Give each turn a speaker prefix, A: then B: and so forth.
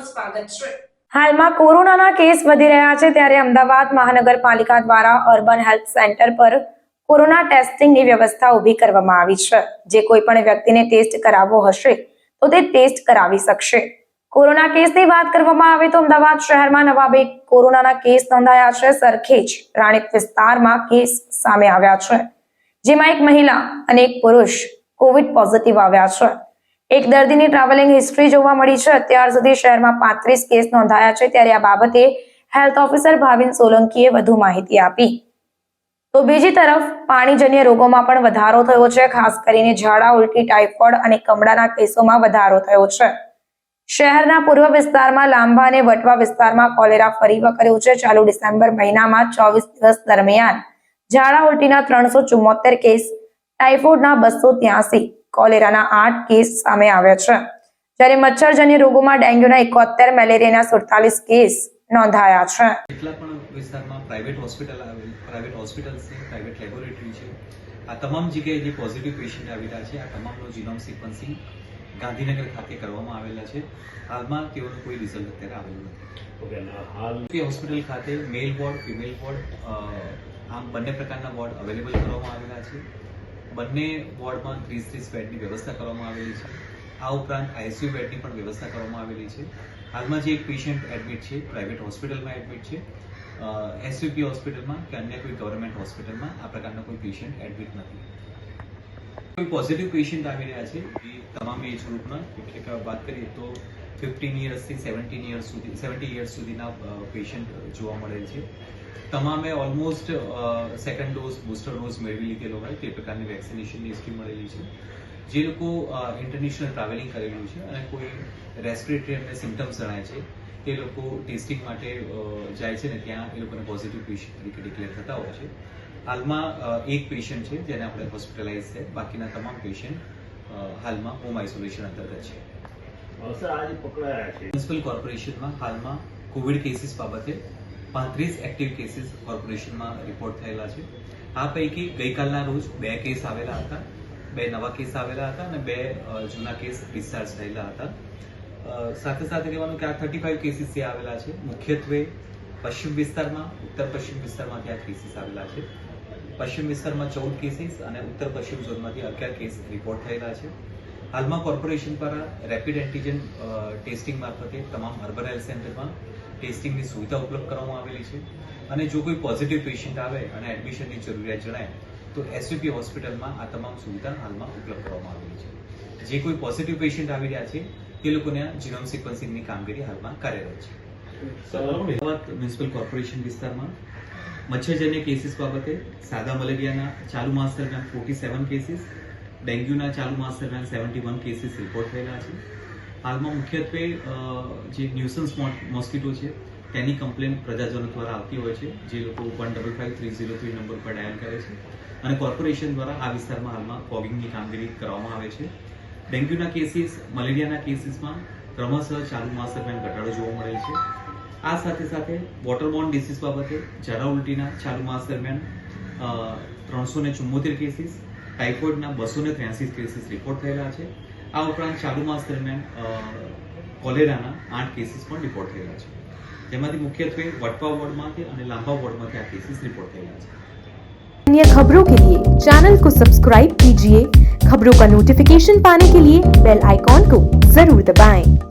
A: આપનું સ્વાગત છે.
B: હાલમાં કોરોનાના કેસ વધી રહ્યા છે ત્યારે અમદાવાદ મહાનગરપાલિકા દ્વારા અર્બન હેલ્થ સેન્ટર પર કોરોના ટેસ્ટિંગની વ્યવસ્થા ઊભી કરવામાં આવી છે. જે કોઈ પણ વ્યક્તિને ટેસ્ટ કરાવવો હશે તો તે ટેસ્ટ કરાવી શકશે. કોરોના કેસની વાત કરવામાં આવે તો અમદાવાદ શહેરમાં નવા બે કોરોનાના કેસ નોંધાયા છે. સરખેજ રાણીપ વિસ્તારમાં કેસ સામે આવ્યા છે. જેમાં એક મહિલા અને એક પુરુષ કોવિડ પોઝિટિવ આવ્યા છે. એક દર્દીની ટ્રાવેલિંગ હિસ્ટ્રી જોવા મળી છે. અત્યાર સુધી શહેરમાં પાંત્રીસ કેસ નોંધાયા છે. ત્યારે આ બાબતે હેલ્થ ઓફિસર ભાવિન સોલંકીએ વધુ માહિતી આપી. તો બીજી તરફ, પાણીજન્ય રોગોમાં પણ વધારો થયો છે. ખાસ કરીને ઝાડા, ઉલટી, ટાઇફોઇડ અને કમળાના કેસોમાં વધારો થયો છે. શહેરના પૂર્વ વિસ્તારમાં, લાંબા અને વટવા વિસ્તારમાં કોલેરા ફરી વકર્યું છે. ચાલુ ડિસેમ્બર મહિનામાં ચોવીસ દિવસ દરમિયાન ઝાડા, ઉલટીના ત્રણસો કેસ, ટાઇફોઇડના બસો ત્યાસી કોલેરાના આઠ કેસ સામે આવ્યા છે. જ્યારે મચ્છરજન્ય રોગોમાં ડેન્ગ્યુના એકોતેર મેલેરિયાના સુડતાલીસ કેસ નોંધાયા છે.
C: કેટલા પણ વિસ્તારમાં પ્રાઇવેટ હોસ્પિટલ આવેલ પ્રાઇવેટ હોસ્પિટલ છે પ્રાઇવેટ લેબોરેટરી છે. આ તમામ જગ્યાએ જે પોઝિટિવ પેશન્ટ આવી રહ્યા છે આ તમામનો જીનોમ સિક્વન્સિંગ ગાંધીનગર ખાતે કરવામાં આવેલા છે. હાલમાં તેઓનું કોઈ રિઝલ્ટ અત્યારે આવેલું નથી.
D: ઓકે હાલ
C: હોસ્પિટલ ખાતે મેલ વોર્ડ ફિમેલ વોર્ડ આમ બંને પ્રકારના વોર્ડ અવેલેબલ કરવામાં આવેલા છે. બંને વોર્ડમાં ત્રીસ ત્રીસ બેડની વ્યવસ્થા કરવામાં આવેલી છે. આ ઉપરાંત આઈસીયુ બેડની પણ વ્યવસ્થા કરવામાં આવેલી છે. હાલમાં જે એક પેશન્ટ એડમિટ છે પ્રાઇવેટ હોસ્પિટલમાં એડમિટ છે એસયુપી હોસ્પિટલમાં કે અન્ય કોઈ ગવર્મેન્ટ હોસ્પિટલમાં આ પ્રકારના કોઈ પેશન્ટ એડમિટ નથી. કોઈ પોઝિટિવ પેશન્ટ આવી રહ્યા છે, એ તમામ એજ ગ્રુપના એટલે વાત કરીએ તો ફિફ્ટીન યર્સથી સેવન્ટીન યર્સ સુધી સેવન્ટી યર્સ સુધીના પેશન્ટ જોવા મળેલ છે. તમામે almost second dose booster dose મેળવી લીધેલો હોય તે પ્રકારની વેક્સિનેશનની હિસ્ટ્રી મળેલી છે. જે લોકો ઇન્ટરનેશનલ ટ્રાવેલિંગ કરેલું છે અને કોઈ રેસ્પિરેટરી એમને સિમ્ટમ્સ જણાય છે, તે લોકો ટેસ્ટિંગ માટે જાય છે ને ત્યાં એ લોકોને પોઝિટિવ પેશન્ટ તરીકે ડિક્લેર થતા હોય છે. હાલમાં એક પેશન્ટ છે જેને આપણે હોસ્પિટલાઇઝ છે. બાકીના તમામ પેશન્ટ હાલમાં હોમ આઇસોલેશન અંતર્ગત છે. મ્યુનિસિપલ કોર્પોરેશનમાં હાલમાં કોવિડ કેસીસ બાબતે પાંત્રીસ એક્ટિવ કેસીસ કોર્પોરેશનમાં રિપોર્ટ થયેલા છે. આ પૈકી ગઈકાલના રોજ બે કેસ આવેલા હતા, બે નવા કેસ આવેલા હતા અને બે જૂના કેસ ડિસ્ચાર્જ થયેલા હતા. સાથે સાથે કહેવાનું કે આ થર્ટી ફાઈવ કેસીસ જે આવેલા છે, મુખ્યત્વે પશ્ચિમ વિસ્તારમાં, ઉત્તર પશ્ચિમ વિસ્તારમાંથી આ કેસીસ આવેલા છે. પશ્ચિમ વિસ્તારમાં ચૌદ કેસીસ અને ઉત્તર પશ્ચિમ ઝોનમાંથી અગિયાર કેસ રિપોર્ટ થયેલા છે. હાલમાં કોર્પોરેશન દ્વારા રેપિડ એન્ટીજન ટેસ્ટિંગ મારફતે તમામ હર્બલ હેલ્થ સેન્ટરમાં ટેસ્ટિંગની સુવિધા ઉપલબ્ધ કરવામાં આવેલી છે. અને જો કોઈ પોઝિટિવ પેશન્ટ આવે અને એડમિશનની જરૂરિયાત જણાય તો એસયુપી હોસ્પિટલમાં આ તમામ સુવિધા હાલમાં ઉપલબ્ધ કરવામાં આવેલી છે. જે કોઈ પોઝિટિવ પેશન્ટ આવી રહ્યા છે તે લોકોને જીનોમ સિક્વન્સિંગની કામગીરી હાલમાં કાર્યરત છે. અમદાવાદ મ્યુનિસિપલ કોર્પોરેશન વિસ્તારમાં. મચ્છરજન્ય કેસીસ બાબતે સાદા મલેરિયાના ચાલુ માસ દરમિયાન ફોર્ટી સેવન કેસીસ ડેન્ગ્યુના ચાલુ માસ દરમિયાન સેવન્ટી વન કેસીસ રિપોર્ટ થયેલા છે. હાલમાં મુખ્યત્વે જે ન્યુસન્સ મોસ્કીટો છે, તેની કમ્પ્લેન પ્રજાજનો દ્વારા આવતી હોય છે, જે લોકો one double five three zero three number પર ડાયલ કરે છે. અને કોર્પોરેશન દ્વારા આ વિસ્તારમાં હાલમાં ફોગિંગની કામગીરી કરવામાં આવે છે. ડેન્ગ્યુના કેસીસ, મલેરિયાના કેસીસમાં ક્રમશઃ ચાલુ માસ દરમિયાન ઘટાડો જોવા મળેલ છે. આ સાથે સાથે વોટરબોર્ન ડિસીઝ બાબતે ઝાડા ઉલટીના ચાલુ માસ દરમિયાન ત્રણસો ને ચુમ્મોતેર કેસીસ ટાઇફોઇડના બસો ને ત્ર્યાસી કેસીસ રિપોર્ટ થયેલા છે આ ઉપરાંત ચાલુ માસ દરમિયાન અ, કોલેરાના આઠ કેસીસ પણ રિપોર્ટ થયેલા છે જેમાંથી મુખ્યત્વે વટવા વોર્ડમાંથી અને લાંબા વોર્ડમાંથી આ કેસીસ રિપોર્ટ થયેલા છે
E: अन्य खबरों के लिए चैनल को सब्सक्राइब कीजिए खबरों का नोटिफिकेशन पाने के लिए बेल आइकॉन को जरूर दबाएं।